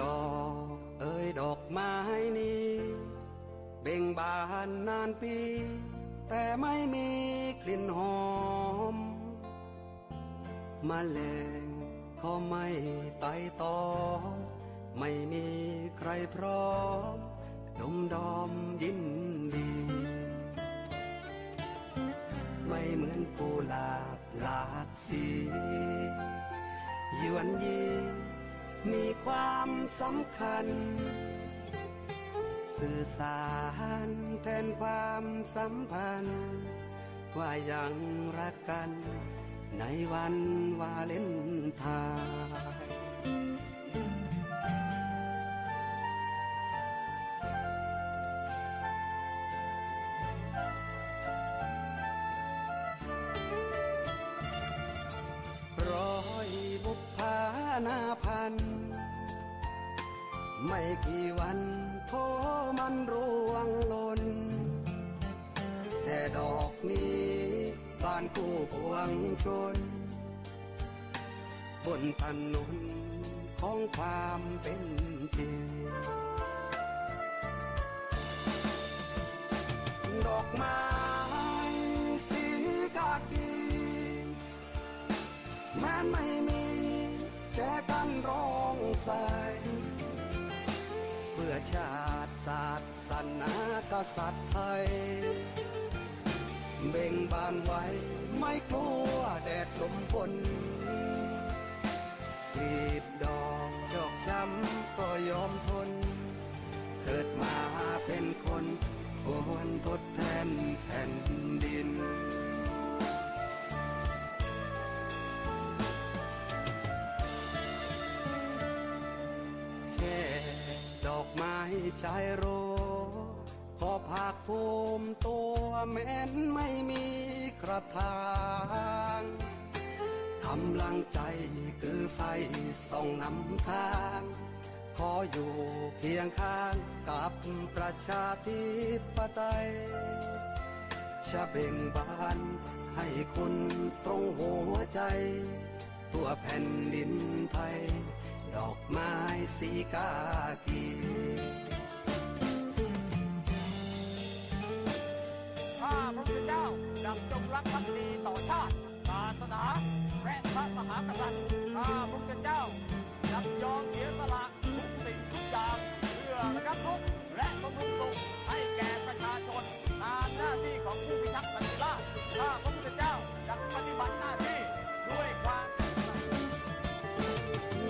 ดอกเอ้ยดอกไม้นี้ เบ่งบานนานปี แต่ไม่มีกลิ่นหอมมแมลงเขาไม่ไต่ตอมไม่มีใครพร้อมดมดอมยินดี ไม่เหมือนกุหลาบหลากสียวนยี มีความสำคัญ สื่อสารแทนความสัมพันธ์ ว่ายังรักกัน ในวันวาเลนไทน์รอยบุพพาหนาพัน ไม่กี่วันโทมันร่วงหล่นแต่ดอกนี้บานคู่พวงชน บนถนนของความเป็นจริง ใสเพื่อชาติศาสนากษัตริย์ไทย เบ่งบานไว้ไม่กลัวแดดลมฝนกรีดดอก ชายโร ขอภาคภูมิตัวแม้นไม่มีกระทางกำลังใจคือไฟส่องนำทาง ขออยู่เคียงข้างกับประชาธิปไตยจะเบ่งบานให้คุณตรงหัวใจทั่วแผ่นดินไทย ดอกไม้สีกากี นาและพระมหากษัตริย์ข้าพระพุทธเจ้าจำยอมเสียสละทุกสิ่งทุกอย่างเพื่อระงับทุกและบำรุงสุขให้แก่ประชาชนตามหน้าที่ของผู้พิทักษ์สันติราษฎร์ข้าพระพุทธเจ้าจะปฏิบัติหน้าที่ด้วยความ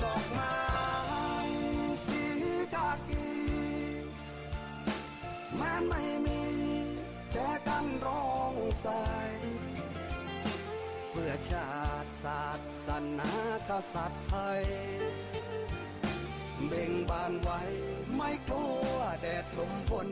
ดอกไม้สีกากีแม้นไม่มีแจกันร้องใสเพื่อชาติศาสนากษัตริย์ไทย เบ่งบานไว้ไม่กลัวแดดลมฝน